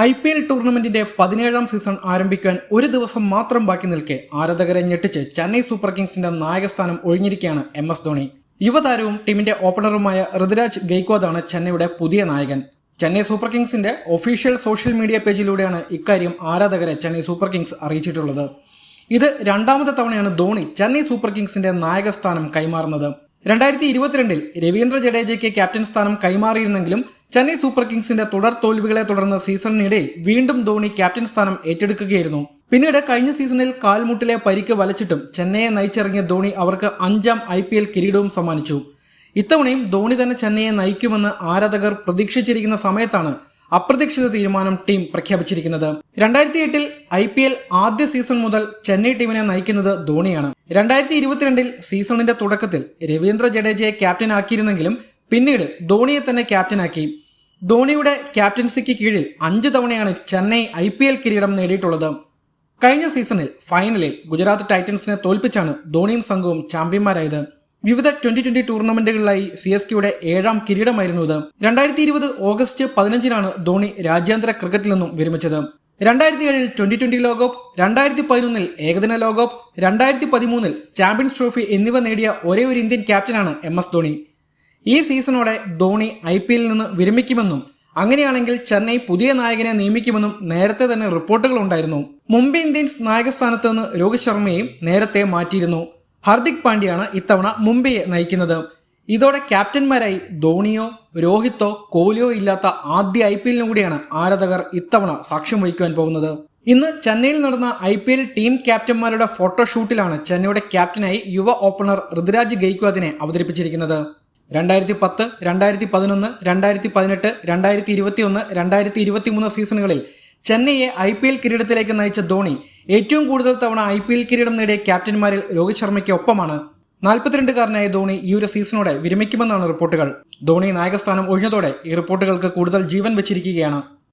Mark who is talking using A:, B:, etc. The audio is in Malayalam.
A: ഐ പി എൽ ടൂർണമെന്റിന്റെ പതിനേഴാം സീസൺ ആരംഭിക്കാൻ ഒരു ദിവസം മാത്രം ബാക്കി നിൽക്കെ ആരാധകരെ ഞെട്ടിച്ച് ചെന്നൈ സൂപ്പർ കിങ്സിന്റെ നായകസ്ഥാനം ഒഴിഞ്ഞിരിക്കുകയാണ് എം എസ് ധോണി. യുവതാരവും ടീമിന്റെ ഓപ്പണറുമായ ഋതുരാജ് ഗെയ്ക്വാദാണ് ചെന്നൈയുടെ പുതിയ നായകൻ. ചെന്നൈ സൂപ്പർ കിങ്സിന്റെ ഒഫീഷ്യൽ സോഷ്യൽ മീഡിയ പേജിലൂടെയാണ് ഇക്കാര്യം ആരാധകരെ ചെന്നൈ സൂപ്പർ കിങ്സ് അറിയിച്ചിട്ടുള്ളത്. ഇത് രണ്ടാമത്തെ തവണയാണ് ധോണി ചെന്നൈ സൂപ്പർ കിങ്സിന്റെ നായകസ്ഥാനം കൈമാറുന്നത്. രണ്ടായിരത്തി ഇരുപത്തിരണ്ടിൽ രവീന്ദ്ര ജഡേജയ്ക്ക് ക്യാപ്റ്റൻ സ്ഥാനം കൈമാറിയിരുന്നെങ്കിലും ചെന്നൈ സൂപ്പർ കിങ്സിന്റെ തുടർ തോൽവികളെ തുടർന്ന് സീസണിനിടയിൽ വീണ്ടും ധോണി ക്യാപ്റ്റൻ സ്ഥാനം ഏറ്റെടുക്കുകയായിരുന്നു. പിന്നീട് കഴിഞ്ഞ സീസണിൽ കാൽമുട്ടിലെ പരിക്ക് വലച്ചിട്ടും ചെന്നൈയെ നയിച്ചിറങ്ങിയ ധോണി അവർക്ക് അഞ്ചാം ഐ പി എൽ കിരീടവും സമ്മാനിച്ചു. ഇത്തവണയും ധോണി തന്നെ ചെന്നൈയെ നയിക്കുമെന്ന് ആരാധകർ പ്രതീക്ഷിച്ചിരിക്കുന്ന സമയത്താണ് അപ്രതീക്ഷിത തീരുമാനം ടീം പ്രഖ്യാപിച്ചിരിക്കുന്നത്. രണ്ടായിരത്തി എട്ടിൽ ഐ പി എൽ ആദ്യ സീസൺ മുതൽ ചെന്നൈ ടീമിനെ നയിക്കുന്നത് ധോണിയാണ്. രണ്ടായിരത്തി ഇരുപത്തിരണ്ടിൽ സീസണിന്റെ തുടക്കത്തിൽ രവീന്ദ്ര ജഡേജയെ ക്യാപ്റ്റനാക്കിയിരുന്നെങ്കിലും പിന്നീട് ധോണിയെ തന്നെ ക്യാപ്റ്റനാക്കി. ധോണിയുടെ ക്യാപ്റ്റൻസിക്ക് കീഴിൽ അഞ്ച് തവണയാണ് ചെന്നൈ ഐ പി എൽ കിരീടം നേടിയിട്ടുള്ളത്. കഴിഞ്ഞ സീസണിൽ ഫൈനലിൽ ഗുജറാത്ത് ടൈറ്റൻസിനെ തോൽപ്പിച്ചാണ് ധോണിയും സംഘവും ചാമ്പ്യന്മാരായത്. വിവിധ ട്വന്റി ട്വന്റി ടൂർണമെന്റുകളിലായി സി എസ് കെയുടെ ഏഴാം കിരീടമായിരുന്നു ഇത്. രണ്ടായിരത്തി ഇരുപത് ഓഗസ്റ്റ് പതിനഞ്ചിനാണ് ധോണി രാജ്യാന്തര ക്രിക്കറ്റിൽ നിന്നും വിരമിച്ചത്. രണ്ടായിരത്തി ഏഴിൽ ട്വന്റി ട്വന്റി ലോകകപ്പ് രണ്ടായിരത്തി പതിനൊന്നിൽ ഏകദിന ലോകകപ്പ് രണ്ടായിരത്തി പതിമൂന്നിൽ ചാമ്പ്യൻസ് ട്രോഫി എന്നിവ നേടിയ ഒരേ ഒരു ഇന്ത്യൻ ക്യാപ്റ്റനാണ് എം എസ് ധോണി. ഈ സീസണോടെ ധോണി ഐ പി എല്ലിൽ നിന്ന് വിരമിക്കുമെന്നും അങ്ങനെയാണെങ്കിൽ ചെന്നൈ പുതിയ നായകനെ നിയമിക്കുമെന്നും നേരത്തെ തന്നെ റിപ്പോർട്ടുകൾ ഉണ്ടായിരുന്നു. മുംബൈ ഇന്ത്യൻസ് നായകസ്ഥാനത്ത് നിന്ന് രോഹിത് ശർമ്മയെയും നേരത്തെ മാറ്റിയിരുന്നു. ഹർദിക് പാണ്ഡ്യയാണ് ഇത്തവണ മുംബൈയെ നയിക്കുന്നത്. ഇതോടെ ക്യാപ്റ്റന്മാരായി ധോണിയോ രോഹിത്തോ കോഹ്ലിയോ ഇല്ലാത്ത ആദ്യ ഐ പി എല്ലിനും കൂടിയാണ് ആരാധകർ ഇത്തവണ സാക്ഷ്യം വഹിക്കുവാൻ പോകുന്നത്. ഇന്ന് ചെന്നൈയിൽ നടന്ന ഐ പി എൽ ടീം ക്യാപ്റ്റന്മാരുടെ ഫോട്ടോഷൂട്ടിലാണ് ചെന്നൈയുടെ ക്യാപ്റ്റനായി യുവ ഓപ്പണർ ഋതുരാജ് ഗെയ്ക്വാദിനെ അവതരിപ്പിച്ചിരിക്കുന്നത്. രണ്ടായിരത്തി പത്ത് രണ്ടായിരത്തി പതിനൊന്ന് രണ്ടായിരത്തി പതിനെട്ട് രണ്ടായിരത്തി ഇരുപത്തി ഒന്ന് രണ്ടായിരത്തി ഇരുപത്തി മൂന്ന് സീസണുകളിൽ ചെന്നൈയെ ഐ പി എൽ കിരീടത്തിലേക്ക് നയിച്ച ധോണി ഏറ്റവും കൂടുതൽ തവണ ഐ പി എൽ കിരീടം നേടിയ ക്യാപ്റ്റന്മാരിൽ രോഹിത് ശർമ്മയ്ക്ക് ഒപ്പമാണ്. നാൽപ്പത്തിരണ്ടുകാരനായ ധോണി ഈ ഒരു സീസണോടെ വിരമിക്കുമെന്നാണ് റിപ്പോർട്ടുകൾ. ധോണി നായകസ്ഥാനം ഒഴിഞ്ഞതോടെ ഈ റിപ്പോർട്ടുകൾക്ക് കൂടുതൽ ജീവൻ വെച്ചിരിക്കുകയാണ്.